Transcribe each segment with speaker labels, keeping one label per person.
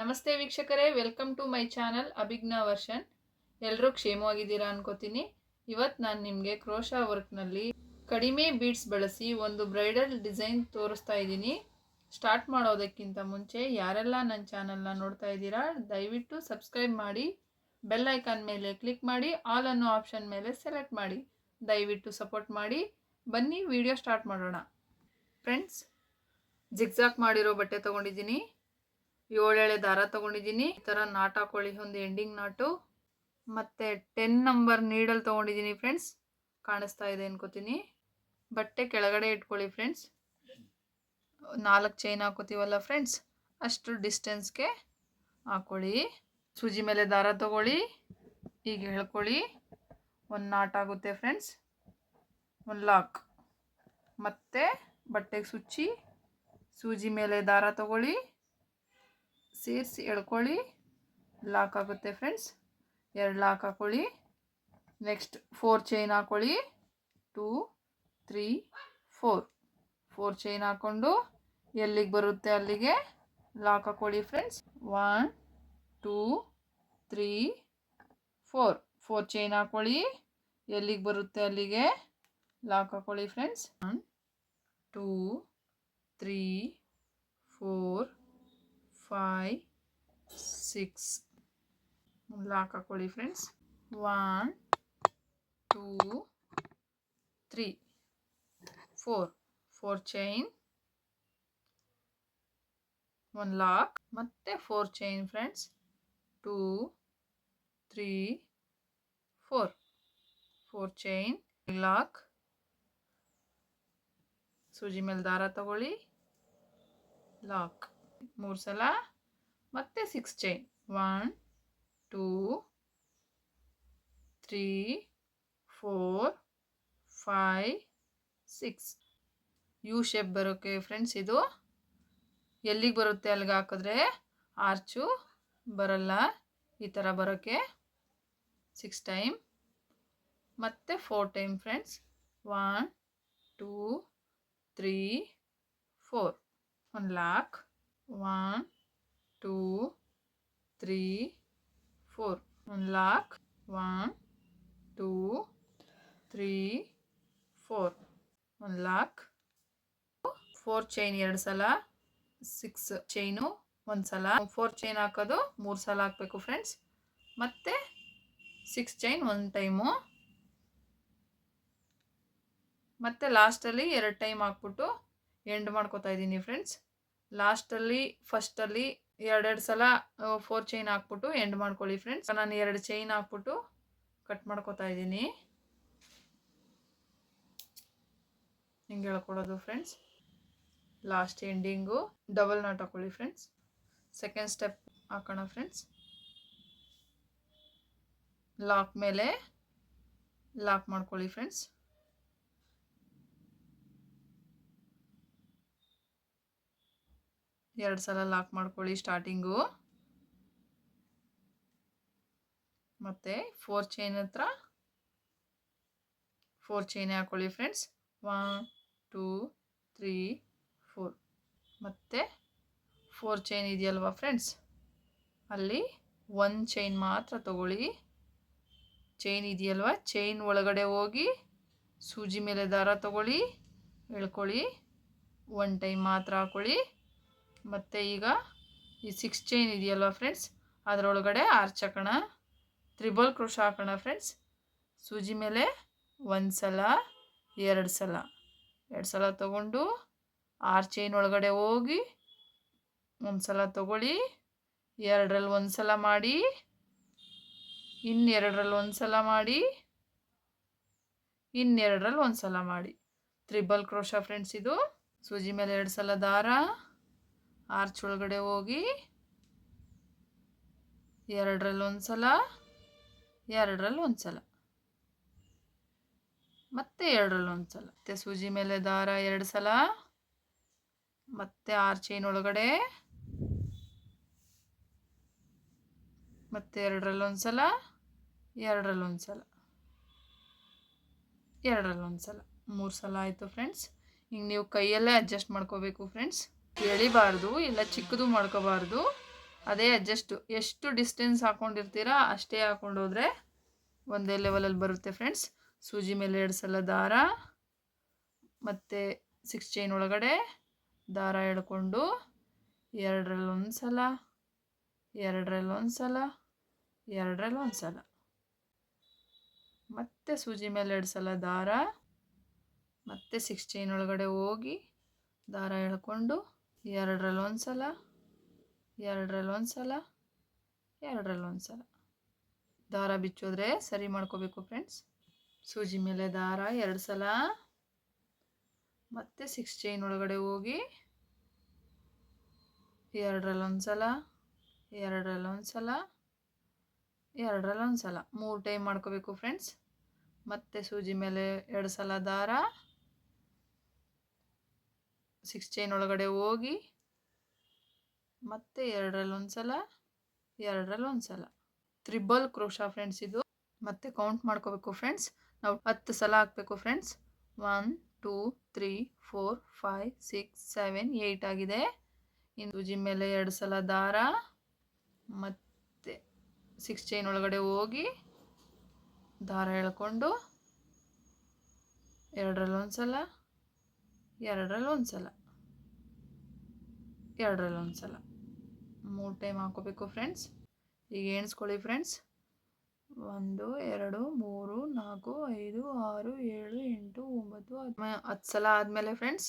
Speaker 1: ನಮಸ್ತೆ ವೀಕ್ಷಕರೇ welcome to my channel Abhijna version. ಎಲ್ಲರೂ ಕ್ಷೇಮವಾಗಿದ್ದೀರಾ ಅನ್ಕೋತೀನಿ. ಇವತ್ತು ನಾನು ನಿಮಗೆ ಕ್ರೋಶಾ ವರ್ಕ್ನಲ್ಲಿ ಕಡಿಮೆ ಬೀಡ್ಸ್ ಬಳಸಿ ಒಂದು ಬ್ರೈಡಲ್ ಡಿಸೈನ್ ತೋರಿಸ್ತಾ ಇದ್ದೀನಿ. ಸ್ಟಾರ್ಟ್ ಮಾಡೋದಕ್ಕಿಂತ ಮುಂಚೆ ಯಾರೆಲ್ಲ ನನ್ನ ಚಾನಲ್ನ ನೋಡ್ತಾ ಇದ್ದೀರಾ, ದಯವಿಟ್ಟು ಸಬ್ಸ್ಕ್ರೈಬ್ ಮಾಡಿ ಬೆಲ್ ಐಕಾನ್ ಮೇಲೆ ಕ್ಲಿಕ್ ಮಾಡಿ ಆಲ್ ಅನ್ನೋ ಆಪ್ಷನ್ ಮೇಲೆ ಸೆಲೆಕ್ಟ್ ಮಾಡಿ. ದಯವಿಟ್ಟು ಸಪೋರ್ಟ್ ಮಾಡಿ. ಬನ್ನಿ ವಿಡಿಯೋ ಸ್ಟಾರ್ಟ್ ಮಾಡೋಣ. ಫ್ರೆಂಡ್ಸ್ ಜಿಗ್ಜಾಕ್ ಮಾಡಿರೋ ಬಟ್ಟೆ ತೊಗೊಂಡಿದ್ದೀನಿ. ಏಳೆಳೆ ದಾರ ತಗೊಂಡಿದ್ದೀನಿ. ಈ ಥರ ನಾಟ್ ಹಾಕೊಳ್ಳಿ, ಒಂದು ಎಂಡಿಂಗ್ ನಾಟು. ಮತ್ತು ಟೆನ್ ನಂಬರ್ ನೀಡಲ್ ತೊಗೊಂಡಿದ್ದೀನಿ ಫ್ರೆಂಡ್ಸ್ ಕಾಣಿಸ್ತಾ ಇದೆ ಅನ್ಕೋತೀನಿ. ಬಟ್ಟೆ ಕೆಳಗಡೆ ಇಟ್ಕೊಳ್ಳಿ ಫ್ರೆಂಡ್ಸ್ ನಾಲ್ಕು ಚೈನ್ ಹಾಕೋತೀವಲ್ಲ ಫ್ರೆಂಡ್ಸ್ ಅಷ್ಟು ಡಿಸ್ಟೆನ್ಸ್ಗೆ ಹಾಕೊಳ್ಳಿ. ಸೂಜಿ ಮೇಲೆ ದಾರ ತಗೊಳ್ಳಿ ಈಗ ಹೇಳ್ಕೊಳ್ಳಿ. ಒಂದು ನಾಟ್ ಆಗುತ್ತೆ ಫ್ರೆಂಡ್ಸ್ ಒಂದು ಲಾಕ್ ಮತ್ತು ಬಟ್ಟೆಗೆ ಸುಚ್ಚಿ, ಸೂಜಿ ಮೇಲೆ ದಾರ ತಗೊಳ್ಳಿ. ಸೇರಿಸಿ ಎಳ್ಕೊಳ್ಳಿ. ಲಾಕ್ ಆಗುತ್ತೆ ಫ್ರೆಂಡ್ಸ್. ಎರಡು ಲಾಕ್ ಹಾಕೊಳ್ಳಿ. ನೆಕ್ಸ್ಟ್ ಫೋರ್ ಚೈನ್ ಹಾಕೊಳ್ಳಿ. Two, three, four. Four chain ಹಾಕ್ಕೊಂಡು ಎಲ್ಲಿಗೆ ಬರುತ್ತೆ ಅಲ್ಲಿಗೆ? ಲಾಕ್ ಹಾಕೊಳ್ಳಿ friends. One, two, three, four. Four chain ಹಾಕೊಳ್ಳಿ. ಎಲ್ಲಿಗೆ ಬರುತ್ತೆ ಅಲ್ಲಿಗೆ? ಲಾಕ್ ಹಾಕೊಳ್ಳಿ friends. One, two, three, four five six lock ಹಾಕೊಳ್ಳಿ friends one two three four four chain one lock ಮತ್ತೆ four chain friends two three four four chain lock ಸೂಜಿ ಮೇಲೆ ದಾರ ತಗೊಳ್ಳಿ. ಲಾಕ್ ಮೂರು ಸಲ. ಮತ್ತೆ six chain one two three four five six U shape ಬರೋಕ್ಕೆ ಫ್ರೆಂಡ್ಸ್ ಇದು. ಎಲ್ಲಿಗೆ ಬರುತ್ತೆ ಅಲ್ಲಿಗೆ ಹಾಕಿದ್ರೆ? ಆರ್ಚು ಬರಲ್ಲ. ಈ ಥರ ಬರೋಕ್ಕೆ ಸಿಕ್ಸ್ ಟೈಮ್ ಮತ್ತು four time friends one two three four one lock one two three four ಒಂದು lock one two three four ಒಂದು ಲಾಕ್ ಫೋರ್ ಚೈನ್ ಎರಡು ಸಲ. ಸಿಕ್ಸ್ ಚೈನು ಒಂದು ಸಲ. ಫೋರ್ ಚೈನ್ ಹಾಕೋದು ಮೂರು ಸಲ ಹಾಕಬೇಕು ಫ್ರೆಂಡ್ಸ್ ಮತ್ತೆ ಸಿಕ್ಸ್ ಚೈನ್ ಒಂದು ಟೈಮು ಮತ್ತು ಲಾಸ್ಟಲ್ಲಿ ಎರಡು ಟೈಮ್ ಹಾಕ್ಬಿಟ್ಟು ಎಂಡ್ ಮಾಡ್ಕೋತಾ ಇದ್ದೀನಿ ಫ್ರೆಂಡ್ಸ್ ಲಾಸ್ಟಲ್ಲಿ, ಫಸ್ಟಲ್ಲಿ ಎರಡೆರಡು ಸಲ ಫೋರ್ ಚೈನ್ ಹಾಕ್ಬಿಟ್ಟು ಎಂಡ್ ಮಾಡ್ಕೊಳ್ಳಿ ಫ್ರೆಂಡ್ಸ್ ನಾನು ಎರಡು ಚೈನ್ ಹಾಕ್ಬಿಟ್ಟು ಕಟ್ ಮಾಡ್ಕೋತಾ ಇದ್ದೀನಿ. ಹಿಂಗೆ ಹೇಳ್ಕೊಡೋದು friends last ending double knot ಹಾಕೊಳ್ಳಿ ಫ್ರೆಂಡ್ಸ್ ಸೆಕೆಂಡ್ ಸ್ಟೆಪ್ ಹಾಕೋಣ ಫ್ರೆಂಡ್ಸ್ ಲಾಕ್ ಮೇಲೆ ಲಾಕ್ ಮಾಡ್ಕೊಳ್ಳಿ ಫ್ರೆಂಡ್ಸ್ ಎರಡು ಸಲ ಲಾಕ್ ಮಾಡ್ಕೊಳ್ಳಿ ಸ್ಟಾರ್ಟಿಂಗು ಮತ್ತು ಫೋರ್ ಚೈನ್ ಹತ್ರ ಫೋರ್ ಚೈನ್ ಹಾಕೊಳ್ಳಿ friends one two three four ಮತ್ತು ಫೋರ್ ಚೈನ್ ಇದೆಯಲ್ವ ಫ್ರೆಂಡ್ಸ್ ಅಲ್ಲಿ ಒಂದು ಚೈನ್ ಮಾತ್ರ ತಗೊಳ್ಳಿ. ಚೈನ್ ಇದೆಯಲ್ವ? ಚೈನ್ ಒಳಗಡೆ ಹೋಗಿ ಸೂಜಿ ಮೇಲೆ ದಾರ ತಗೊಳ್ಳಿ ಎಳ್ಕೊಳ್ಳಿ ಒನ್ ಟೈಮ್ ಮಾತ್ರ ಹಾಕೊಳ್ಳಿ. ಮತ್ತು ಈಗ ಈ ಸಿಕ್ಸ್ ಚೈನ್ ಇದೆಯಲ್ವ ಫ್ರೆಂಡ್ಸ್ ಅದರೊಳಗಡೆ ಆರ್ಚ್ ಹಾಕೋಣ. ತ್ರಿಬಲ್ ಕ್ರೋಶ ಹಾಕೋಣ ಫ್ರೆಂಡ್ಸ್ ಸೂಜಿ ಮೇಲೆ ಒಂದು ಸಲ, ಎರಡು ಸಲ. ಎರಡು ಸಲ ತಗೊಂಡು ಆರು ಚೈನ್ ಒಳಗಡೆ ಹೋಗಿ ಒಂದು ಸಲ ತಗೊಳ್ಳಿ. ಎರಡರಲ್ಲಿ ಒಂದು ಸಲ ಮಾಡಿ, ಇನ್ನೆರಡರಲ್ಲಿ ಒಂದು ಸಲ ಮಾಡಿ, ಇನ್ನೆರಡರಲ್ಲಿ ಒಂದು ಸಲ ಮಾಡಿ. ತ್ರಿಬಲ್ ಕ್ರೋಶ ಫ್ರೆಂಡ್ಸ್ ಇದು? ಸೂಜಿ ಮೇಲೆ ಎರಡು ಸಲ ದಾರ. ಆರ್ಚ್ ಒಳಗಡೆ ಹೋಗಿ ಎರಡರಲ್ಲಿ ಒಂದು ಸಲ, ಎರಡರಲ್ಲಿ ಒಂದು ಸಲ. ಮತ್ತೆ ಎರಡರಲ್ಲಿ ಒಂದು ಸಲ. ಮತ್ತೆ ಸೂಜಿ ಮೇಲೆ ದಾರ ಎರಡು ಸಲ, ಮತ್ತೆ ಆರ್ ಚೈನ್ ಒಳಗಡೆ, ಮತ್ತೆ ಎರಡರಲ್ಲಿ ಒಂದು ಸಲ, ಎರಡರಲ್ಲಿ ಒಂದು ಸಲ. ಎರಡರಲ್ಲಿ ಒಂದು ಸಲ. ಮೂರು ಸಲ ಆಯಿತು ಫ್ರೆಂಡ್ಸ್ ಹಿಂಗೆ ನೀವು ಕೈಯಲ್ಲೇ ಅಡ್ಜಸ್ಟ್ ಮಾಡ್ಕೋಬೇಕು ಫ್ರೆಂಡ್ಸ್ ಎಳಿಬಾರ್ದು ಇಲ್ಲ ಚಿಕ್ಕದು ಮಾಡ್ಕೋಬಾರ್ದು. ಅದೇ ಅಡ್ಜಸ್ಟು ಎಷ್ಟು ಡಿಸ್ಟೆನ್ಸ್ ಹಾಕ್ಕೊಂಡಿರ್ತೀರಾ ಅಷ್ಟೇ ಹಾಕ್ಕೊಂಡು ಹೋದರೆ ಒಂದೇ ಲೆವೆಲಲ್ಲಿ ಬರುತ್ತೆ ಫ್ರೆಂಡ್ಸ್ ಸೂಜಿ ಮೇಲೆ ಎರಡು ಸಲ ದಾರ, ಮತ್ತು ಸಿಕ್ಸ್ ಚೈನ್ ಒಳಗಡೆ ದಾರ ಎಳ್ಕೊಂಡು ಎರಡರಲ್ಲಿ ಒಂದು ಸಲ, ಎರಡರಲ್ಲಿ ಒಂದು ಸಲ, ಎರಡರಲ್ಲಿ ಒಂದು ಸಲ. ಮತ್ತೆ ಸೂಜಿ ಮೇಲೆ ಎರಡು ಸಲ ದಾರ, ಮತ್ತೆ ಸಿಕ್ಸ್ ಚೈನ್ ಒಳಗಡೆ ಹೋಗಿ ದಾರ ಎಳ್ಕೊಂಡು ಎರಡರಲ್ಲಿ ಒಂದು ಸಲ ಎರಡರಲ್ಲಿ ಒಂದು ಸಲ ಎರಡರಲ್ಲಿ ಒಂದು ಸಲ ದಾರ ಬಿಚ್ಚೋದ್ರೆ ಸರಿ ಮಾಡ್ಕೋಬೇಕು ಫ್ರೆಂಡ್ಸ್ ಸೂಜಿ ಮೇಲೆ ದಾರ ಎರಡು ಸಲ. ಮತ್ತೆ ಸಿಕ್ಸ್ ಚೈನ್ ಒಳಗಡೆ ಹೋಗಿ ಎರಡರಲ್ಲಿ ಒಂದು ಸಲ ಎರಡರಲ್ಲಿ ಒಂದು ಸಲ ಎರಡರಲ್ಲಿ ಒಂದು ಸಲ ಮೂರು ಟೈಮ್ ಮಾಡ್ಕೋಬೇಕು ಫ್ರೆಂಡ್ಸ್ ಮತ್ತೆ ಸೂಜಿ ಮೇಲೆ ಎರಡು ಸಲ ದಾರ. ಸಿಕ್ಸ್ ಚೈನ್ ಒಳಗಡೆ ಹೋಗಿ ಮತ್ತೆ ಎರಡರಲ್ಲಿ ಒಂದು ಸಲ ಎರಡರಲ್ಲಿ ಒಂದು ಸಲ ತ್ರಿಬಲ್ ಕ್ರೋಶ ಫ್ರೆಂಡ್ಸ್ ಇದು. ಮತ್ತೆ ಕೌಂಟ್ ಮಾಡ್ಕೋಬೇಕು ಫ್ರೆಂಡ್ಸ್ ನಾವು ಹತ್ತು ಸಲ ಹಾಕಬೇಕು friends one two three four five six seven eight ಆಗಿದೆ. ಜಿಮ್ ಮೇಲೆ ಎರಡು ಸಲ ದಾರ. ಮತ್ತೆ ಸಿಕ್ಸ್ ಚೈನ್ ಒಳಗಡೆ ಹೋಗಿ ದಾರ ಎಳ್ಕೊಂಡು ಎರಡರಲ್ಲಿ ಒಂದು ಸಲ ಎರಡರಲ್ಲಿ ಒಂದು ಸಲ ಎರಡರಲ್ಲಿ ಒಂದು ಸಲ ಮೂರು ಟೈಮ್ ಹಾಕೋಬೇಕು ಫ್ರೆಂಡ್ಸ್ ಈಗ ಎಣಿಸ್ಕೊಳ್ಳಿ ಫ್ರೆಂಡ್ಸ್ ಒಂದು, ಎರಡು, ಮೂರು, ನಾಲ್ಕು, ಐದು, ಆರು, ಏಳು, ಎಂಟು, ಒಂಬತ್ತು, ಹತ್ತು. ಸಲ ಆದಮೇಲೆ ಫ್ರೆಂಡ್ಸ್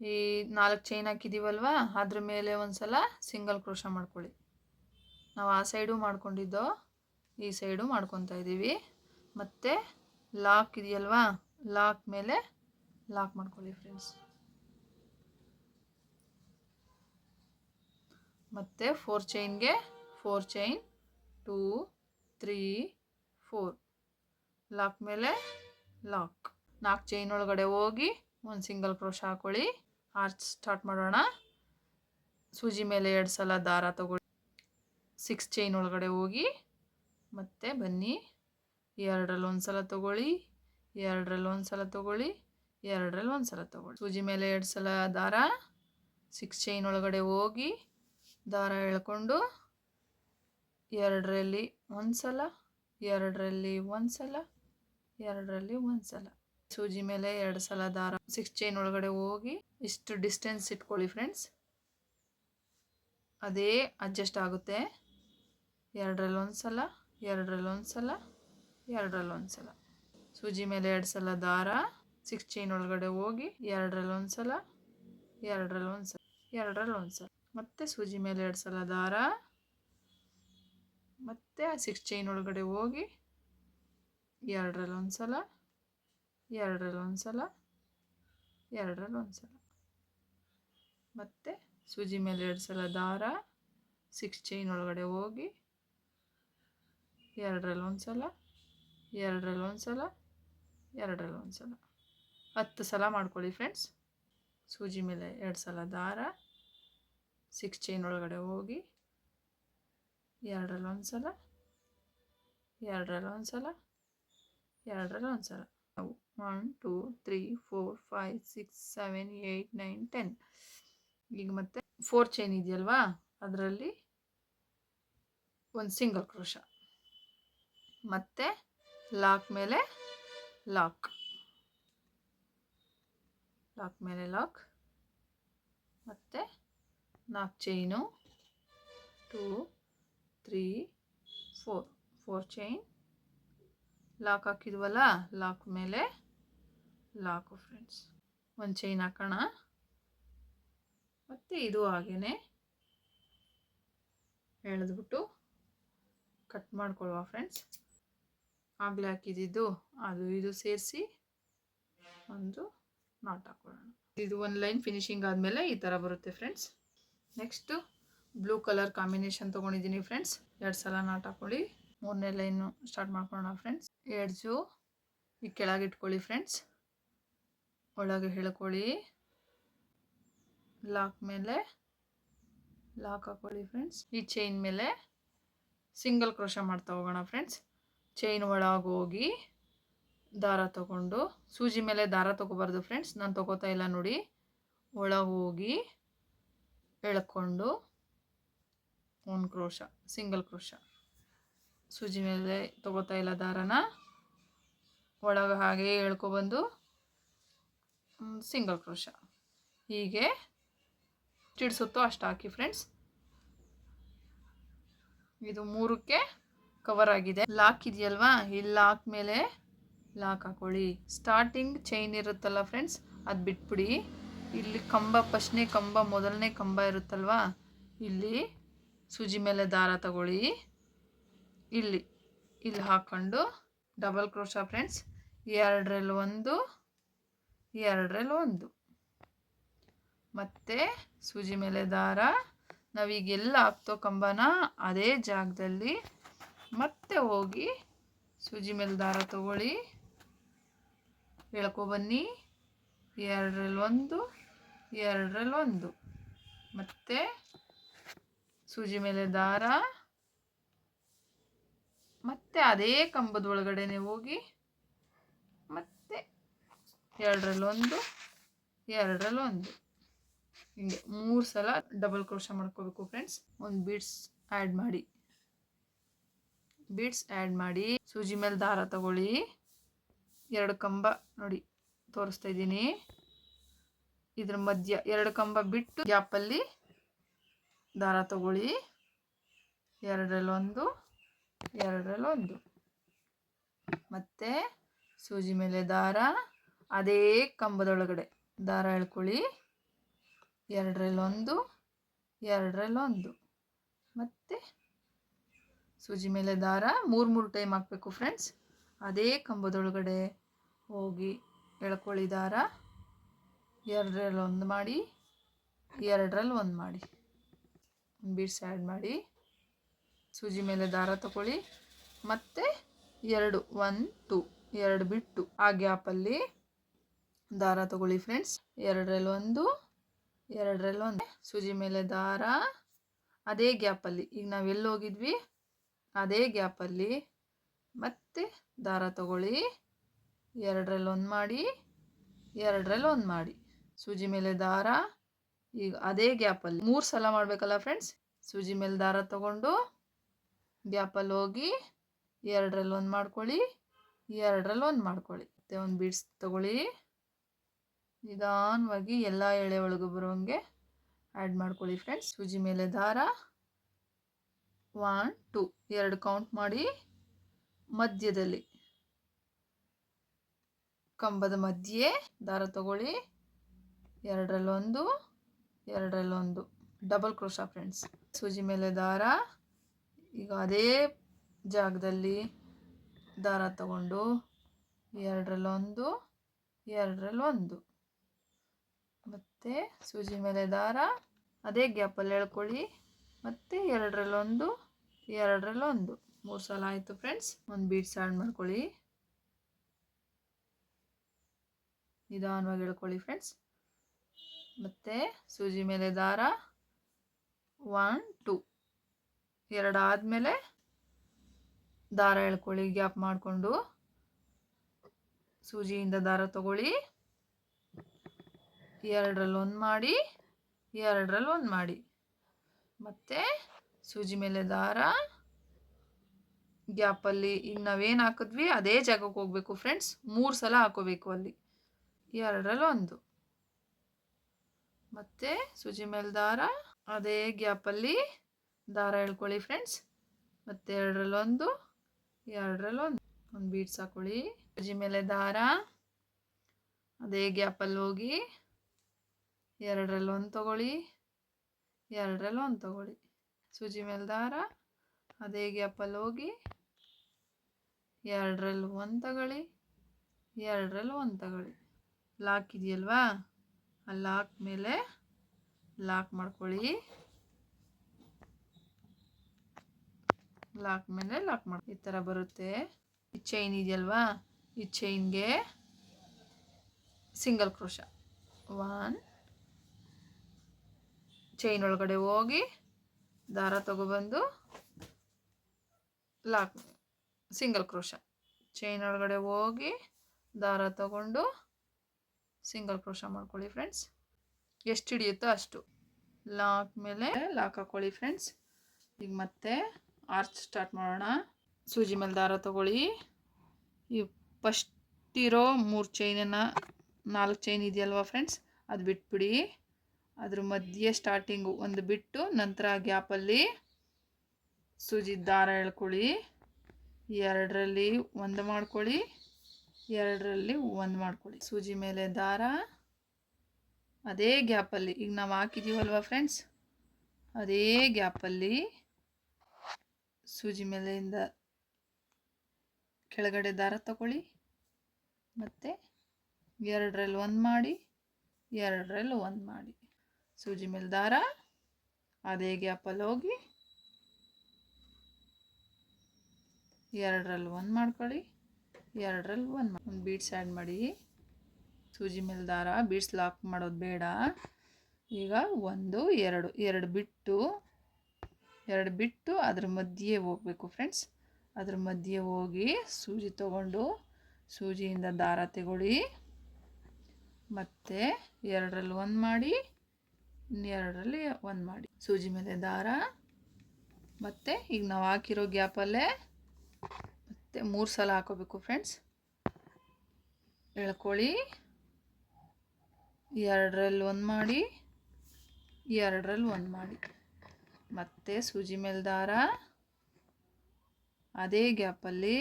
Speaker 1: ಈ ನಾಲ್ಕು ಚೈನ್ ಹಾಕಿದ್ದೀವಲ್ವಾ ಅದ್ರ ಮೇಲೆ ಒಂದು ಸಲ ಸಿಂಗಲ್ ಕ್ರೋಶ ಮಾಡ್ಕೊಳ್ಳಿ. ನಾವು ಆ ಸೈಡು ಮಾಡ್ಕೊಂಡಿದ್ದೋ, ಈ ಸೈಡು ಮಾಡ್ಕೊತಾ ಇದ್ದೀವಿ. ಮತ್ತು ಲಾಕ್ ಇದೆಯಲ್ವಾ ಲಾಕ್ ಮೇಲೆ ಲಾಕ್ ಮಾಡ್ಕೊಳ್ಳಿ ಫ್ರೆಂಡ್ಸ್ ಮತ್ತು four ಚೈನ್ಗೆ four chain two three four lock ಮೇಲೆ ಲಾಕ್ ನಾಲ್ಕು ಚೈನ್ ಒಳಗಡೆ ಹೋಗಿ ಒಂದು ಸಿಂಗಲ್ ಕ್ರೋಶ ಹಾಕೊಳ್ಳಿ. ಆರ್ಚ್ ಸ್ಟಾರ್ಟ್ ಮಾಡೋಣ. ಸೂಜಿ ಮೇಲೆ ಎರಡು ಸಲ ದಾರ ತಗೊಳ್ಳಿ. ಸಿಕ್ಸ್ ಚೈನ್ ಒಳಗಡೆ ಹೋಗಿ ಮತ್ತೆ ಬನ್ನಿ. ಎರಡರಲ್ಲಿ ಒಂದು ಸಲ ತಗೊಳ್ಳಿ. ಎರಡರಲ್ಲಿ ಒಂದು ಸಲ ತಗೊಳ್ಳಿ. ಎರಡರಲ್ಲಿ ಒಂದು ಸಲ ತಗೊಳ್ಳಿ. ಸೂಜಿ ಮೇಲೆ ಎರಡು ಸಲ ದಾರ. ಸಿಕ್ಸ್ ಚೈನ್ ಒಳಗಡೆ ಹೋಗಿ ದಾರ ಎಳ್ಕೊಂಡು ಎರಡರಲ್ಲಿ ಒಂದು ಸಲ ಎರಡರಲ್ಲಿ ಒಂದು ಸಲ ಎರಡರಲ್ಲಿ ಒಂದು ಸಲ ಸೂಜಿ ಮೇಲೆ ಎರಡು ಸಲ ದಾರ. ಸಿಕ್ಸ್ ಚೈನ್ ಒಳಗಡೆ ಹೋಗಿ ಇಷ್ಟು ಡಿಸ್ಟೆನ್ಸ್ ಇಟ್ಕೊಳ್ಳಿ ಫ್ರೆಂಡ್ಸ್ ಅದೇ ಅಡ್ಜಸ್ಟ್ ಆಗುತ್ತೆ. ಎರಡರಲ್ಲಿ ಒಂದು ಸಲ ಎರಡರಲ್ಲಿ ಒಂದು ಸಲ ಎರಡರಲ್ಲಿ ಒಂದು ಸಲ ಸೂಜಿ ಮೇಲೆ ಎರಡು ಸಲ ದಾರ. ಸಿಕ್ಸ್ ಚೈನ್ ಒಳಗಡೆ ಹೋಗಿ ಎರಡರಲ್ಲಿ ಒಂದು ಸಲ ಎರಡರಲ್ಲಿ ಒಂದು ಸಲ ಎರಡರಲ್ಲಿ ಒಂದು ಸಲ ಮತ್ತೆ ಸೂಜಿ ಮೇಲೆ ಎರಡು ಸಲ ದಾರ. ಮತ್ತು ಸಿಕ್ಸ್ ಚೈನ್ ಒಳಗಡೆ ಹೋಗಿ ಎರಡರಲ್ಲಿ ಒಂದು ಸಲ, ಎರಡರಲ್ಲಿ ಒಂದು ಸಲ, ಎರಡರಲ್ಲಿ ಒಂದು ಸಲ. ಮತ್ತು ಸೂಜಿ ಮೇಲೆ ಎರಡು ಸಲ ದಾರ ಸಿಕ್ಸ್ ಚೈನ್ ಒಳಗಡೆ ಹೋಗಿ ಎರಡರಲ್ಲಿ ಒಂದು ಸಲ, ಎರಡರಲ್ಲಿ ಒಂದು ಸಲ, ಎರಡರಲ್ಲಿ ಒಂದು ಸಲ. ಹತ್ತು ಸಲ ಮಾಡ್ಕೊಳ್ಳಿ ಫ್ರೆಂಡ್ಸ್ ಸೂಜಿ ಮೇಲೆ ಎರಡು ಸಲ ದಾರ. ಸಿಕ್ಸ್ ಚೈನ್ ಒಳಗಡೆ ಹೋಗಿ, ಎರಡರಲ್ಲಿ ಒಂದು ಸಲ ಎರಡರಲ್ಲಿ ಒಂದು ಸಲ ಎರಡರಲ್ಲಿ ಒಂದು ಸಲ one two three four five six seven eight nine ten ಈಗ ಮತ್ತೆ ಫೋರ್ ಚೈನ್ ಇದೆಯಲ್ವಾ? ಅದರಲ್ಲಿ ಒಂದು ಸಿಂಗಲ್ ಕ್ರೋಶ ಮತ್ತೆ ಲಾಕ್ ಮೇಲೆ ಲಾಕ್ ಲಾಕ್ ಮೇಲೆ ಲಾಕ್ ಮತ್ತು ನಾಲ್ಕು chain two three four four chain lock ಹಾಕಿದ್ವಲ್ಲ? Lock ಮೇಲೆ. ಲಾಕು ಫ್ರೆಂಡ್ಸ್ ಒಂದು ಚೈನ್ ಹಾಕೋಣ. ಮತ್ತು ಇದು ಹಾಗೇ ಎಳೆದ್ಬಿಟ್ಟು ಕಟ್ ಮಾಡ್ಕೊಳ್ಳುವ ಫ್ರೆಂಡ್ಸ್ ಆಗಲೇ ಹಾಕಿದ್ದು, ಅದು ಇದು ಸೇರಿಸಿ ಒಂದು ನಾಟ್ ಹಾಕೊಳ್ಳೋಣ. ಇದು ಒಂದು ಲೈನ್ ಫಿನಿಶಿಂಗ್ ಆದಮೇಲೆ ಈ ಥರ ಬರುತ್ತೆ friends next blue colour combination ತೊಗೊಂಡಿದ್ದೀನಿ ಫ್ರೆಂಡ್ಸ್ ಎರಡು ಸಲ ನಾಟ್ ಹಾಕೊಳ್ಳಿ. ಮೂರನೇ ಲೈನು ಸ್ಟಾರ್ಟ್ ಮಾಡ್ಕೊಳ್ಳೋಣ ಫ್ರೆಂಡ್ಸ್ ಎಡ್ಜು ಈ ಕೆಳಗೆ ಇಟ್ಕೊಳ್ಳಿ ಫ್ರೆಂಡ್ಸ್ ಒಳಗೆ ಹೇಳ್ಕೊಳ್ಳಿ. ಲಾಕ್ ಮೇಲೆ ಲಾಕ್ ಹಾಕೊಳ್ಳಿ ಫ್ರೆಂಡ್ಸ್ ಈ ಚೈನ್ ಮೇಲೆ ಸಿಂಗಲ್ ಕ್ರೋಶ ಮಾಡ್ತಾ ಹೋಗೋಣ ಫ್ರೆಂಡ್ಸ್ ಚೈನ್ ಒಳಗೆ ಹೋಗಿ ದಾರ ತಗೊಂಡು, ಸೂಜಿ ಮೇಲೆ ದಾರ ತೊಗೋಬಾರ್ದು ಫ್ರೆಂಡ್ಸ್ ನಾನು ತೊಗೋತಾ ಇಲ್ಲ ನೋಡಿ. ಒಳಗೆ ಹೋಗಿ ಎಳ್ಕೊಂಡು ಒಂದು ಕ್ರೋಶ, ಸಿಂಗಲ್ ಕ್ರೋಶ. ಸೂಜಿ ಮೇಲೆ ತೊಗೋತಾ ಇಲ್ಲ ದಾರನ. ಒಳಗೆ ಹಾಗೆ ಎಳ್ಕೊಬಂದು ಸಿಂಗಲ್ ಕ್ರೋಶ. ಹೀಗೆ ಚಿಡ್ಸುತ್ತೋ ಅಷ್ಟು ಹಾಕಿ ಫ್ರೆಂಡ್ಸ್ ಇದು ಮೂರಕ್ಕೆ ಕವರ್ ಆಗಿದೆ. ಲಾಕ್ ಇದೆಯಲ್ವಾ? ಈ ಲಾಕ್ ಮೇಲೆ ಲಾಕ್ ಹಾಕೊಳ್ಳಿ. ಸ್ಟಾರ್ಟಿಂಗ್ ಚೈನ್ ಇರುತ್ತಲ್ಲ ಫ್ರೆಂಡ್ಸ್ ಅದು ಬಿಟ್ಬಿಡಿ. ಇಲ್ಲಿ ಕಂಬ, ಫಸ್ಟ್ನೇ ಕಂಬ, ಮೊದಲನೇ ಕಂಬ ಇರುತ್ತಲ್ವಾ? ಇಲ್ಲಿ ಸೂಜಿ ಮೇಲೆ ದಾರ ತಗೊಳ್ಳಿ. ಇಲ್ಲಿ ಇಲ್ಲಿ ಹಾಕ್ಕೊಂಡು ಡಬಲ್ ಕ್ರೋಶ ಫ್ರೆಂಡ್ಸ್ ಎರಡರಲ್ಲಿ ಒಂದು ಎರಡರಲ್ಲಿ ಒಂದು. ಮತ್ತೆ ಸೂಜಿ ಮೇಲೆ ದಾರ ನಾವೀಗ ಎಲ್ಲ ಹಾಕ್ತೋ ಕಂಬನ ಅದೇ ಜಾಗದಲ್ಲಿ ಮತ್ತೆ ಹೋಗಿ ಸೂಜಿ ಮೇಲೆ ದಾರ ತಗೊಳ್ಳಿ. ಎಳ್ಕೊಬನ್ನಿ ಎರಡರಲ್ಲಿ ಒಂದು ಎರಡರಲ್ಲಿ ಒಂದು ಮತ್ತೆ ಸೂಜಿ ಮೇಲೆ ದಾರ. ಮತ್ತೆ ಅದೇ ಕಂಬದ ಒಳಗಡೆನೆ ಹೋಗಿ, ಮತ್ತೆ ಎರಡರಲ್ಲಿ ಒಂದು ಎರಡರಲ್ಲಿ ಒಂದು ಹಿಂಗೆ ಮೂರು ಸಲ ಡಬಲ್ ಕ್ರೋಶ ಮಾಡ್ಕೋಬೇಕು ಫ್ರೆಂಡ್ಸ್ ಒಂದು ಬೀಡ್ಸ್ ಆ್ಯಡ್ ಮಾಡಿ. ಬೀಡ್ಸ್ ಆ್ಯಡ್ ಮಾಡಿ. ಸೂಜಿ ಮೇಲೆ ದಾರ ತಗೊಳ್ಳಿ. ಎರಡು ಕಂಬ ನೋಡಿ. ತೋರಿಸ್ತಾ ಇದ್ದೀನಿ. ಇದ್ರ ಮಧ್ಯ ಎರಡು ಕಂಬ ಬಿಟ್ಟು ಗ್ಯಾಪಲ್ಲಿ ದಾರ ತಗೊಳ್ಳಿ. ಎರಡರಲ್ಲಿ ಒಂದು ಎರಡರಲ್ಲಿ ಒಂದು ಮತ್ತು ಸೂಜಿ ಮೇಲೆ ದಾರ, ಅದೇ ಕಂಬದೊಳಗಡೆ ದಾರ ಎಳ್ಕೊಳ್ಳಿ. ಎರಡರಲ್ಲಿ ಒಂದು ಎರಡರಲ್ಲಿ ಒಂದು ಮತ್ತು ಸೂಜಿ ಮೇಲೆ ದಾರ ಮೂರು ಮೂರು ಟೈಮ್ ಹಾಕಬೇಕು ಫ್ರೆಂಡ್ಸ್. ಅದೇ ಕಂಬದೊಳಗಡೆ ಹೋಗಿ ಎಳ್ಕೊಳ್ಳಿ ದಾರ ಎರಡರಲ್ಲಿ ಒಂದು ಮಾಡಿ ಎರಡರಲ್ಲಿ ಒಂದು ಮಾಡಿ. ಬೀಡ್ಸ್ ಆ್ಯಡ್ ಮಾಡಿ. ಸೂಜಿ ಮೇಲೆ ದಾರ ತಗೊಳ್ಳಿ. ಮತ್ತು ಎರಡು ಒನ್ ಟು, ಎರಡು ಬಿಟ್ಟು ಆ ಗ್ಯಾಪಲ್ಲಿ ದಾರ ತಗೊಳ್ಳಿ ಫ್ರೆಂಡ್ಸ್. ಎರಡರಲ್ಲಿ ಒಂದು ಎರಡರಲ್ಲಿ ಒಂದು. ಸೂಜಿ ಮೇಲೆ ದಾರ ಅದೇ ಗ್ಯಾಪಲ್ಲಿ ಈಗ ನಾವು ಎಲ್ಲಿ ಹೋಗಿದ್ವಿ? ಅದೇ ಗ್ಯಾಪಲ್ಲಿ ಮತ್ತೆ ದಾರ ತಗೊಳ್ಳಿ. ಎರಡರಲ್ಲಿ ಒಂದು ಮಾಡಿ ಎರಡರಲ್ಲಿ ಒಂದು ಮಾಡಿ ಸೂಜಿ ಮೇಲೆ ದಾರ, ಈಗ ಅದೇ ಗ್ಯಾಪಲ್ಲಿ. ಮೂರು ಸಲ ಮಾಡಬೇಕಲ್ಲ ಫ್ರೆಂಡ್ಸ್? ಸೂಜಿ ಮೇಲೆ ದಾರ ತಗೊಂಡು, ಗ್ಯಾಪಲ್ಲಿ ಹೋಗಿ ಎರಡರಲ್ಲಿ ಒಂದು ಮಾಡ್ಕೊಳ್ಳಿ ಎರಡರಲ್ಲಿ ಒಂದು ಮಾಡ್ಕೊಳ್ಳಿ. ಮತ್ತು ಒಂದು ಬೀಡ್ಸ್ ತಗೊಳ್ಳಿ. ನಿಧಾನವಾಗಿ ಎಲ್ಲ ಎಳೆ ಒಳಗೆ ಬರೋಂಗೆ ಆ್ಯಡ್ ಮಾಡ್ಕೊಳ್ಳಿ ಫ್ರೆಂಡ್ಸ್. ಸೂಜಿ ಮೇಲೆ ದಾರ. ಒನ್ ಟು ಎರಡು ಕೌಂಟ್ ಮಾಡಿ, ಮಧ್ಯದಲ್ಲಿ. ಕಂಬದ ಮಧ್ಯೆ ದಾರ ತಗೊಳ್ಳಿ. ಎರಡರಲ್ಲೊಂದು ಎರಡರಲ್ಲೊಂದು. ಡಬಲ್ ಕ್ರೋಶ ಫ್ರೆಂಡ್ಸ್ ಸೂಜಿ ಮೇಲೆ ದಾರ. ಈಗ ಅದೇ ಜಾಗದಲ್ಲಿ ದಾರ ತಗೊಂಡು ಎರಡರಲ್ಲೊಂದು ಎರಡರಲ್ಲೊಂದು. ಮತ್ತೆ ಸೂಜಿ ಮೇಲೆ ದಾರ. ಅದೇ ಗ್ಯಾಪಲ್ಲಿ ಎಳ್ಕೊಳ್ಳಿ. ಮತ್ತು ಎರಡರಲ್ಲೊಂದು ಎರಡರಲ್ಲೊಂದು. ಮೂರು ಸಲ ಆಯಿತು ಫ್ರೆಂಡ್ಸ್ ಒಂದು ಬೀಡ್ಸ್ ಆ್ಯಡ್ ಮಾಡ್ಕೊಳ್ಳಿ. ನಿಧಾನವಾಗಿ ಎಳ್ಕೊಳ್ಳಿ ಫ್ರೆಂಡ್ಸ್ ಮತ್ತು ಸೂಜಿ ಮೇಲೆ ದಾರ. ಒನ್ ಟು ಎರಡು ಆದಮೇಲೆ ದಾರ ಎಳ್ಕೊಳ್ಳಿ ಗ್ಯಾಪ್ ಮಾಡಿಕೊಂಡು. ಸೂಜಿಯಿಂದ ದಾರ ತಗೊಳ್ಳಿ. ಎರಡರಲ್ಲಿ ಒಂದು ಮಾಡಿ ಎರಡರಲ್ಲಿ ಒಂದು ಮಾಡಿ. ಮತ್ತು ಸೂಜಿ ಮೇಲೆ ದಾರ. ಗ್ಯಾಪಲ್ಲಿ ಈಗ ನಾವೇನು ಹಾಕಿದ್ವಿ, ಅದೇ ಜಾಗಕ್ಕೆ ಹೋಗಬೇಕು ಫ್ರೆಂಡ್ಸ್ ಮೂರು ಸಲ ಹಾಕೋಬೇಕು ಅಲ್ಲಿ. ಎರಡರಲ್ಲಿ ಒಂದು ಮತ್ತೆ ಸೂಜಿ ಮೇಲೆ ದಾರ, ಅದೇ ಗ್ಯಾಪಲ್ಲಿ ದಾರ ಎಳ್ಕೊಳ್ಳಿ ಫ್ರೆಂಡ್ಸ್ ಮತ್ತೆ ಎರಡರಲ್ಲೊಂದು ಎರಡರಲ್ಲೊಂದು. ಎರಡರಲ್ಲಿ ಒಂದು ಬೀಡ್ಸ್ ಹಾಕೊಳ್ಳಿ. ಸೂಜಿ ಮೇಲೆ ದಾರ, ಅದೇ ಗ್ಯಾಪಲ್ಲಿ ಹೋಗಿ ಎರಡರಲ್ಲಿ ಒಂದು ತಗೊಳ್ಳಿ. ಎರಡರಲ್ಲಿ ಒಂದು ತಗೊಳ್ಳಿ. ಸೂಜಿ ಮೇಲೆ ದಾರ, ಅದೇ ಗ್ಯಾಪಲ್ಲಿ ಹೋಗಿ ಎರಡರಲ್ಲಿ ಒಂದು ತಗೊಳ್ಳಿ. ಎರಡರಲ್ಲಿ ಒಂದು ತಗೊಳ್ಳಿ. ಲಾಕ್ ಇದೆಯಲ್ವಾ? ಆ ಲಾಕ್ ಮೇಲೆ ಲಾಕ್ ಮಾಡ್ಕೊಳ್ಳಿ. ಲಾಕ್ ಮೇಲೆ ಲಾಕ್ ಮಾಡಿ, ಈ ಥರ ಬರುತ್ತೆ. ಈ ಚೈನ್ ಇದೆಯಲ್ವಾ? ಈ ಚೈನ್ಗೆ ಸಿಂಗಲ್ ಕ್ರೋಶ ಒನ್ ಚೈನ್ ಒಳಗಡೆ ಹೋಗಿ ದಾರ ತಗೊಬಂದು ಲಾಕ್ ಸಿಂಗಲ್ ಕ್ರೋಶ ಚೈನ್ ಒಳಗಡೆ ಹೋಗಿ ದಾರ ತಗೊಂಡು ಸಿಂಗಲ್ ಕ್ರೋಶ ಮಾಡ್ಕೊಳ್ಳಿ ಫ್ರೆಂಡ್ಸ್. ಎಷ್ಟು ಹಿಡಿಯುತ್ತೋ ಅಷ್ಟು. ಲಾಕ್ ಮೇಲೆ ಲಾಕ್ ಹಾಕ್ಕೊಳ್ಳಿ ಫ್ರೆಂಡ್ಸ್. ಈಗ ಮತ್ತೆ ಆರ್ಚ್ ಸ್ಟಾರ್ಟ್ ಮಾಡೋಣ. ಸೂಜಿ ಮೇಲೆ ದಾರ ತಗೊಳ್ಳಿ. ಈ ಫಸ್ಟ್ ಇರೋ ಮೂರು ಚೈನನ್ನು ನಾಲ್ಕು ಚೈನ್ ಇದೆಯಲ್ವಾ ಫ್ರೆಂಡ್ಸ್? ಅದು ಬಿಟ್ಬಿಡಿ. ಅದ್ರ ಮಧ್ಯೆ ಸ್ಟಾರ್ಟಿಂಗು ಒಂದು ಬಿಟ್ಟು ನಂತರ ಗ್ಯಾಪಲ್ಲಿ ಸೂಜಿ ದಾರ ಎಳ್ಕೊಳ್ಳಿ. ಎರಡರಲ್ಲಿ ಒಂದು ಮಾಡ್ಕೊಳ್ಳಿ. ಎರಡರಲ್ಲಿ ಒಂದು ಮಾಡ್ಕೊಳ್ಳಿ. ಸೂಜಿ ಮೇಲೆ ದಾರ. ಅದೇ ಗ್ಯಾಪಲ್ಲಿ. ಈಗ ನಾವು ಹಾಕಿದ್ದೀವಲ್ವ ಫ್ರೆಂಡ್ಸ್ ಅದೇ ಗ್ಯಾಪಲ್ಲಿ ಸೂಜಿ ಮೇಲೆಯಿಂದ ಕೆಳಗಡೆ ದಾರ ತಗೊಳ್ಳಿ. ಮತ್ತು ಎರಡರಲ್ಲಿ ಒಂದು ಮಾಡಿ, ಎರಡರಲ್ಲಿ ಒಂದು ಮಾಡಿ. ಸೂಜಿ ಮೇಲೆ ದಾರ. ಅದೇ ಗ್ಯಾಪಲ್ಲಿ ಹೋಗಿ ಎರಡರಲ್ಲಿ ಒಂದು ಮಾಡ್ಕೊಳ್ಳಿ. ಎರಡರಲ್ಲಿ ಒಂದು ಒಂದು ಬೀಡ್ಸ್ ಆ್ಯಡ್ ಮಾಡಿ. ಸೂಜಿ ಮೇಲೆ ದಾರ ಬೀಡ್ಸ್ ಲಾಕ್ ಮಾಡೋದು ಬೇಡ. ಈಗ ಒಂದು, ಎರಡು ಎರಡು ಬಿಟ್ಟು ಎರಡು ಬಿಟ್ಟು ಅದ್ರ ಮಧ್ಯೆ ಹೋಗಬೇಕು ಫ್ರೆಂಡ್ಸ್ ಅದ್ರ ಮಧ್ಯೆ ಹೋಗಿ ಸೂಜಿ ತಗೊಂಡು ಸೂಜಿಯಿಂದ ದಾರ ತಗೊಳ್ಳಿ ಮತ್ತು ಎರಡರಲ್ಲಿ ಒಂದು ಮಾಡಿ, ಎರಡರಲ್ಲಿ ಒಂದು ಮಾಡಿ. ಸೂಜಿ ಮೇಲೆ ದಾರ. ಮತ್ತು ಈಗ ನಾವು ಹಾಕಿರೋ ಗ್ಯಾಪಲ್ಲೇ ಮತ್ತು ಮೂರು ಸಲ ಹಾಕೋಬೇಕು ಫ್ರೆಂಡ್ಸ್ ಎಳ್ಕೊಳ್ಳಿ ಎರಡರಲ್ಲಿ ಒಂದು ಮಾಡಿ. ಎರಡರಲ್ಲಿ ಒಂದು ಮಾಡಿ. ಮತ್ತೆ ಸೂಜಿ ಮೇಲೆ ದಾರ ಅದೇ ಗ್ಯಾಪಲ್ಲಿ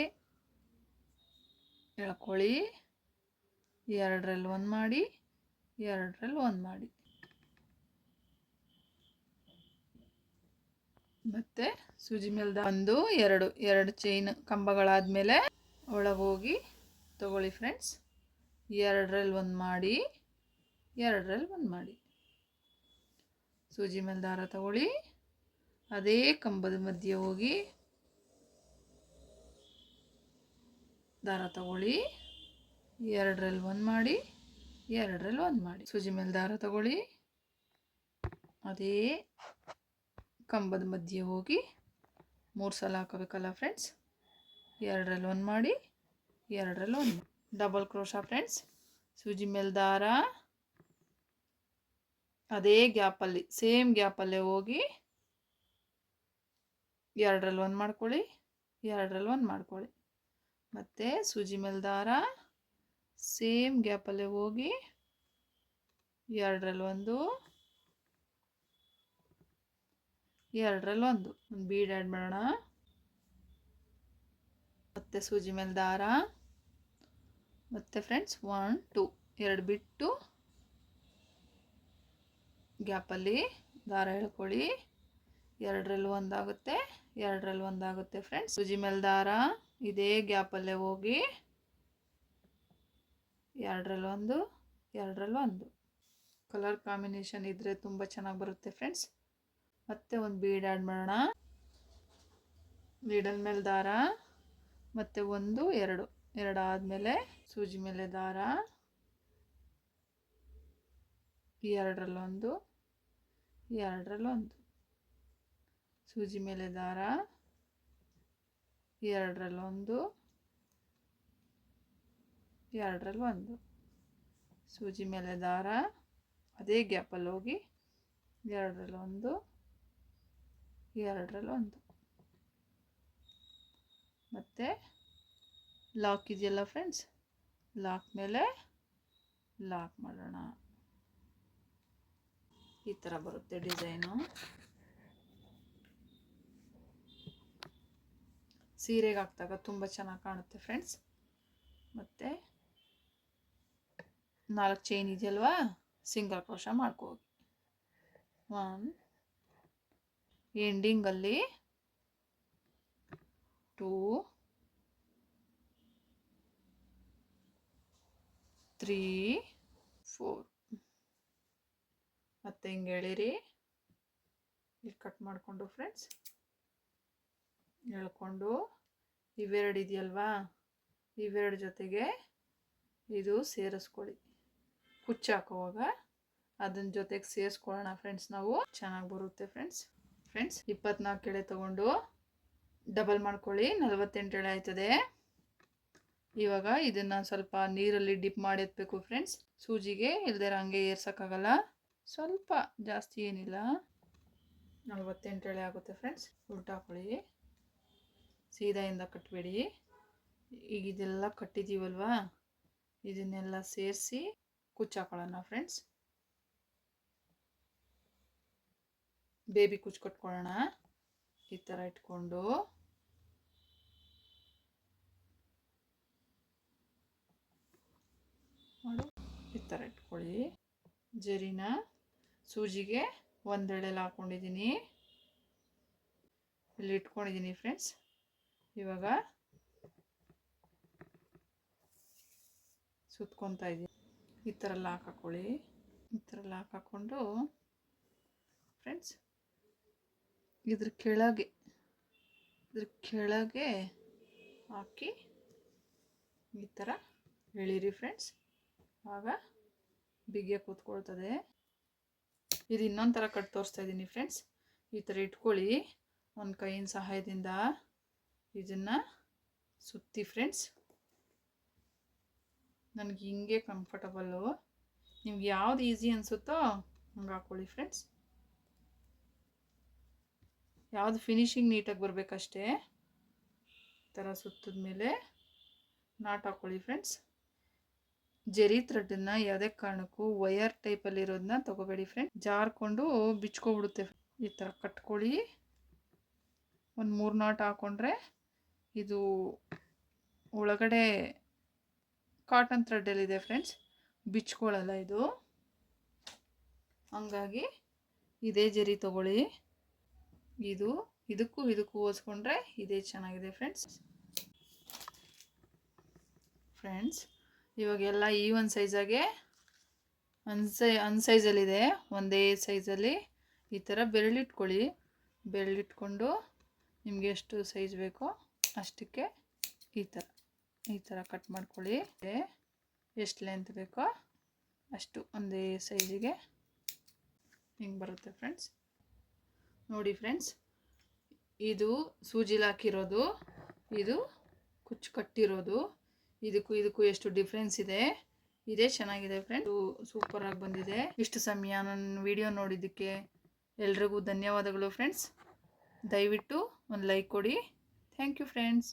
Speaker 1: ಎಳ್ಕೊಳ್ಳಿ ಎರಡರಲ್ಲಿ ಒಂದು ಮಾಡಿ. ಎರಡರಲ್ಲಿ ಒಂದು ಮಾಡಿ. ಮತ್ತು ಸೂಜಿ ಮೇಲೆ ಒಂದು, ಎರಡು ಎರಡು ಚೈನ್ ಕಂಬಗಳಾದಮೇಲೆ ಒಳಗೆ ಹೋಗಿ ತಗೊಳ್ಳಿ ಫ್ರೆಂಡ್ಸ್ ಎರಡರಲ್ಲಿ ಒಂದು ಮಾಡಿ ಎರಡರಲ್ಲಿ ಒಂದು ಮಾಡಿ. ಸೂಜಿ ಮೇಲೆ ದಾರ ತಗೊಳ್ಳಿ. ಅದೇ ಕಂಬದ ಮಧ್ಯೆ ಹೋಗಿ ದಾರ ತಗೊಳ್ಳಿ. ಎರಡರಲ್ಲಿ ಒಂದು ಮಾಡಿ ಎರಡರಲ್ಲಿ ಒಂದು ಮಾಡಿ. ಸೂಜಿ ಮೇಲೆ ದಾರ ತಗೊಳ್ಳಿ. ಅದೇ ಕಂಬದ ಮಧ್ಯೆ ಹೋಗಿ ಮೂರು ಸಲ ಹಾಕೋಬೇಕಲ್ಲ ಫ್ರೆಂಡ್ಸ್ ಎರಡರಲ್ಲಿ ಒಂದು ಮಾಡಿ, ಎರಡರಲ್ಲಿ ಒಂದು. ಡಬಲ್ ಕ್ರೋಶ ಫ್ರೆಂಡ್ಸ್ ಸೂಜಿ ಮೇಲೆ ದಾರ ಅದೇ ಗ್ಯಾಪಲ್ಲಿ ಸೇಮ್ ಗ್ಯಾಪಲ್ಲೇ ಹೋಗಿ ಎರಡರಲ್ಲಿ ಒಂದು ಮಾಡ್ಕೊಳ್ಳಿ, ಎರಡರಲ್ಲಿ ಒಂದು ಮಾಡ್ಕೊಳ್ಳಿ. ಮತ್ತು ಸೂಜಿ ಮೇಲೆ ದಾರ ಸೇಮ್ ಗ್ಯಾಪಲ್ಲೇ ಹೋಗಿ ಎರಡರಲ್ಲಿ ಒಂದು ಎರಡರಲ್ಲಿ ಒಂದು ಒಂದು ಬೀಡ್ ಆ್ಯಡ್ ಮಾಡೋಣ. ಮತ್ತು ಸೂಜಿ ಮೇಲೆ ದಾರ. ಮತ್ತು ಫ್ರೆಂಡ್ಸ್ ಒನ್ ಟು ಎರಡು ಬಿಟ್ಟು ಗ್ಯಾಪಲ್ಲಿ ದಾರ ಎಳ್ಕೊಳ್ಳಿ ಎರಡರಲ್ಲಿ ಒಂದಾಗುತ್ತೆ ಎರಡರಲ್ಲಿ ಒಂದಾಗುತ್ತೆ ಫ್ರೆಂಡ್ಸ್ ಸೂಜಿ ಮೇಲೆ ದಾರ. ಇದೇ ಗ್ಯಾಪಲ್ಲೇ ಹೋಗಿ ಎರಡರಲ್ಲಿ ಒಂದು ಎರಡರಲ್ಲಿ ಒಂದು ಕಲರ್ ಕಾಂಬಿನೇಷನ್ ಇದ್ದರೆ ತುಂಬ ಚೆನ್ನಾಗಿ ಬರುತ್ತೆ ಫ್ರೆಂಡ್ಸ್ ಮತ್ತೆ ಒಂದು ಬೀಡ್ ಆ್ಯಡ್ ಮಾಡೋಣ. ಬೀಡಲ್ ಮೇಲೆ ದಾರ, ಮತ್ತು ಒಂದು, ಎರಡು. ಎರಡು ಆದಮೇಲೆ ಸೂಜಿ ಮೇಲೆ ದಾರ. ಎರಡರಲ್ಲೊಂದು ಎರಡರಲ್ಲೊಂದು ಸೂಜಿ ಮೇಲೆ ದಾರ ಎರಡರಲ್ಲೊಂದು ಎರಡರಲ್ಲೊಂದು ಸೂಜಿ ಮೇಲೆ ದಾರ, ಅದೇ ಗ್ಯಾಪಲ್ಲಿ ಹೋಗಿ ಎರಡರಲ್ಲಿ ಒಂದು ಎರಡರಲ್ಲಿ ಒಂದು. ಮತ್ತು ಲಾಕ್ ಇದೆಯಲ್ಲ ಫ್ರೆಂಡ್ಸ್ ಲಾಕ್ ಮೇಲೆ ಲಾಕ್ ಮಾಡೋಣ. ಈ ಥರ ಬರುತ್ತೆ ಡಿಸೈನು. ಸೀರೆಗೆ ಹಾಕ್ದಾಗ ತುಂಬ ಚೆನ್ನಾಗಿ ಕಾಣುತ್ತೆ ಫ್ರೆಂಡ್ಸ್ ಮತ್ತು ನಾಲ್ಕು ಚೈನ್ ಇದೆಯಲ್ವಾ? ಸಿಂಗಲ್ ಕ್ರೋಶ ಮಾಡ್ಕೋಗಿ ಒನ್ ಎಂಡಿಂಗಲ್ಲಿ ಟೂ ತ್ರೀ ಫೋರ್ ಮತ್ತೆ ಹಿಂಗೆ ಹೇಳಿರಿ. ಇಲ್ಲಿ ಕಟ್ ಮಾಡಿಕೊಂಡು ಫ್ರೆಂಡ್ಸ್ ಎಳ್ಕೊಂಡು ಇವೆರಡು ಇದೆಯಲ್ವಾ? ಇವೆರಡು ಜೊತೆಗೆ ಇದು ಸೇರಿಸ್ಕೊಳ್ಳಿ. ಕುಚ್ಚು ಹಾಕೋವಾಗ ಅದನ್ನ ಜೊತೆಗೆ ಸೇರಿಸ್ಕೊಳ್ಳೋಣ ಫ್ರೆಂಡ್ಸ್ ನಾವು. ಚೆನ್ನಾಗಿ ಬರುತ್ತೆ ಫ್ರೆಂಡ್ಸ್ ಫ್ರೆಂಡ್ಸ್ ಇಪ್ಪತ್ನಾಲ್ಕು ಎಳೆ ತಗೊಂಡು ಡಬಲ್ ಮಾಡ್ಕೊಳ್ಳಿ, ನಲವತ್ತೆಂಟು ಎಳೆ ಆಯ್ತದೆ. ಇವಾಗ ಇದನ್ನು ಸ್ವಲ್ಪ ನೀರಲ್ಲಿ ಡಿಪ್ ಮಾಡಿ ಫ್ರೆಂಡ್ಸ್ ಸೂಜಿಗೆ ಇಲ್ದೇ ಹಂಗೆ ಏರ್ಸೋಕ್ಕಾಗಲ್ಲ. ಸ್ವಲ್ಪ ಜಾಸ್ತಿ ಏನಿಲ್ಲ. ನಲ್ವತ್ತೆಂಟು ಎಳೆ ಆಗುತ್ತೆ ಫ್ರೆಂಡ್ಸ್ ಉಲ್ಟಾಕೊಳ್ಳಿ. ಸೀದಾಯಿಂದ ಕಟ್ಟಬೇಡಿ ಈಗ ಇದೆಲ್ಲ ಕಟ್ಟಿದ್ದೀವಲ್ವಾ ಇದನ್ನೆಲ್ಲ ಸೇರಿಸಿ ಕುಚ್ಚಾಕೊಳ್ಳೋಣ ಫ್ರೆಂಡ್ಸ್ ಬೇಬಿ ಕುಚ್ಚು ಕಟ್ಕೊಳ್ಳೋಣ ಈ ಥರ ಇಟ್ಕೊಂಡು. ಮಾಡು ಈ ಥರ ಇಟ್ಕೊಳ್ಳಿ. ಜರಿನ ಸೂಜಿಗೆ ಒಂದೆಳೆಲ್ಲ ಹಾಕ್ಕೊಂಡಿದ್ದೀನಿ ಇಲ್ಲಿ ಇಟ್ಕೊಂಡಿದ್ದೀನಿ ಫ್ರೆಂಡ್ಸ್. ಇವಾಗ ಸುತ್ಕೊತಾ ಇದ್ದೀನಿ ಈ ಥರ ಲಾಕ್ ಹಾಕ್ಕೊಳ್ಳಿ. ಈ ಥರ ಲಾಕ್ ಹಾಕ್ಕೊಂಡು, ಫ್ರೆಂಡ್ಸ್ ಇದ್ರ ಕೆಳಗೆ ಇದ್ರ ಕೆಳಗೆ ಹಾಕಿ ಈ ಥರ ಎಳೀರಿ ಫ್ರೆಂಡ್ಸ್ ಆಗ ಬಿಗಿಯ ಕೂತ್ಕೊಳ್ತದೆ. ಇದು ಇನ್ನೊಂದು ಥರ ಕಟ್ ತೋರಿಸ್ತಾ ಇದ್ದೀನಿ ಫ್ರೆಂಡ್ಸ್ ಈ ಥರ ಇಟ್ಕೊಳ್ಳಿ. ಒಂದು ಕೈಯಿನ ಸಹಾಯದಿಂದ ಇದನ್ನು ಸುತ್ತಿ ಫ್ರೆಂಡ್ಸ್ ನನಗೆ ಹಿಂಗೆ ಕಂಫರ್ಟಬಲ್ಲು ನಿಮ್ಗೆ ಯಾವ್ದು ಈಸಿ ಅನಿಸುತ್ತೋ ಹಂಗೆ ಹಾಕ್ಕೊಳ್ಳಿ ಫ್ರೆಂಡ್ಸ್ ಯಾವುದು ಫಿನಿಶಿಂಗ್ ನೀಟಾಗಿ ಬರಬೇಕಷ್ಟೇ? ಈ ಥರ ಸುತ್ತಿದ ಮೇಲೆ ನಾಟ್ ಹಾಕ್ಕೊಳ್ಳಿ ಫ್ರೆಂಡ್ಸ್ ಜರಿ ಥ್ರೆಡ್ಡನ್ನು ಯಾವುದೇ ಕಾರಣಕ್ಕೂ ವಯರ್ ಟೈಪಲ್ಲಿರೋದನ್ನ ತೊಗೋಬೇಡಿ ಫ್ರೆಂಡ್ ಜಾರ್ಕೊಂಡು ಬಿಚ್ಕೊಬಿಡುತ್ತೆ ಈ ಥರ ಕಟ್ಕೊಳ್ಳಿ. ಒಂದು ಮೂರು ನಾಟ್ ಹಾಕ್ಕೊಂಡ್ರೆ ಇದು ಒಳಗಡೆ ಕಾಟನ್ ಥ್ರೆಡ್ಡಲ್ಲಿದೆ ಫ್ರೆಂಡ್ಸ್ ಬಿಚ್ಕೊಳ್ಳಲ್ಲ ಇದು. ಹಂಗಾಗಿ ಇದೇ ಜರಿ ತಗೊಳ್ಳಿ. ಇದು, ಇದಕ್ಕೂ ಇದಕ್ಕೂ ಹೋಲಿಸ್ಕೊಂಡ್ರೆ ಇದೇ ಚೆನ್ನಾಗಿದೆ ಫ್ರೆಂಡ್ಸ್ ಫ್ರೆಂಡ್ಸ್ ಇವಾಗೆಲ್ಲ ಈ ಒಂದು ಸೈಜಾಗೆ ಅನ್ಸೈ ಅನ್ ಸೈಜಲ್ಲಿದೆ ಒಂದೇ ಸೈಜಲ್ಲಿ ಈ ಥರ ಬೆರಳಿಟ್ಕೊಳ್ಳಿ ಬೆರಳಿಟ್ಕೊಂಡು ನಿಮಗೆ ಎಷ್ಟು ಸೈಜ್ ಬೇಕೋ ಅಷ್ಟಕ್ಕೆ ಈ ಥರ ಈ ಥರ ಕಟ್ ಮಾಡ್ಕೊಳ್ಳಿ. ಎಷ್ಟು ಲೆಂತ್ ಬೇಕೋ ಅಷ್ಟು ಒಂದೇ ಸೈಜಿಗೆ ಹಿಂಗೆ ಬರುತ್ತೆ ಫ್ರೆಂಡ್ಸ್ ನೋಡಿ ಫ್ರೆಂಡ್ಸ್, ಇದು ಸೂಜಿಲಾಕಿರೋದು ಇದು ಕುಚ್ಚು ಕಟ್ಟಿರೋದು, ಇದಕ್ಕೂ ಇದಕ್ಕೂ ಎಷ್ಟು ಡಿಫ್ರೆನ್ಸ್ ಇದೆ, ಇದೇ ಚೆನ್ನಾಗಿದೆ ಫ್ರೆಂಡ್ ಸೂಪರಾಗಿ ಬಂದಿದೆ. ಇಷ್ಟು ಸಮಯ ನನ್ನ ವಿಡಿಯೋ ನೋಡಿದ್ದಕ್ಕೆ ಎಲ್ರಿಗೂ ಧನ್ಯವಾದಗಳು ಫ್ರೆಂಡ್ಸ್. ದಯವಿಟ್ಟು ಒಂದು ಲೈಕ್ ಕೊಡಿ. Thank you friends